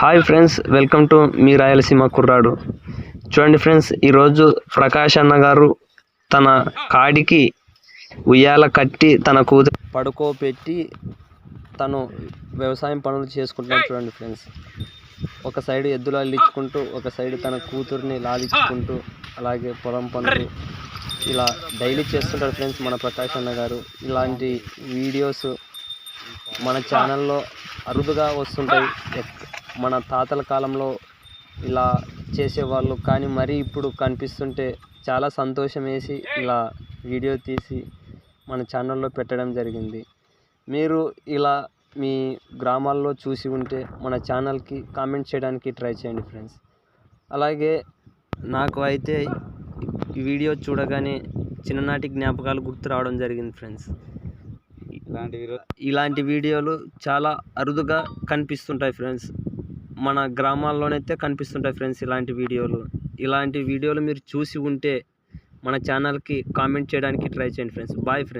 Hi friends welcome to మీ రాయలసీమ కుర్రాడు. చూడండి ఫ్రెండ్స్ ఈరోజు ప్రకాష్ అన్న గారు తన కాడికి ఉయ్యాల కట్టి తన కూతురు పడుకోబెట్టి తను వ్యవసాయం పనులు చేసుకుంటున్నాడు చూడండి ఫ్రెండ్స్. ఒక సైడ్ ఎద్దులు అల్లించుకుంటూ ఒక సైడ్ తన కూతుర్ని లాలించుకుంటూ అలాగే పొలం పనులు ఇలా డైలీ చేస్తుంటాడు ఫ్రెండ్స్ మన ప్రకాష్ అన్న గారు. ఇలాంటి వీడియోస్ మన ఛానల్లో అరుదుగా వస్తుంటాయి. మన తాతల కాలంలో ఇలా చేసేవాళ్ళు. కానీ మరీ ఇప్పుడు కనిపిస్తుంటే చాలా సంతోషం వేసి ఇలా వీడియో తీసి మన ఛానల్లో పెట్టడం జరిగింది. మీరు ఇలా మీ గ్రామాల్లో చూసి ఉంటే మన ఛానల్కి కామెంట్ చేయడానికి ట్రై చేయండి ఫ్రెండ్స్. అలాగే నాకు అయితే ఈ వీడియో చూడగానే చిన్ననాటి జ్ఞాపకాలు గుర్తు రావడం జరిగింది ఫ్రెండ్స్. ఇలాంటి వీడియోలు చాలా అరుదుగా కనిపిస్తుంటాయి ఫ్రెండ్స్. మన గ్రామాల్లోనైతే కనిపిస్తుంటాయి ఫ్రెండ్స్ ఇలాంటి వీడియోలు. ఇలాంటి వీడియోలు మీరు చూసి ఉంటే మన ఛానల్కి కామెంట్ చేయడానికి ట్రై చేయండి ఫ్రెండ్స్. Bye friends.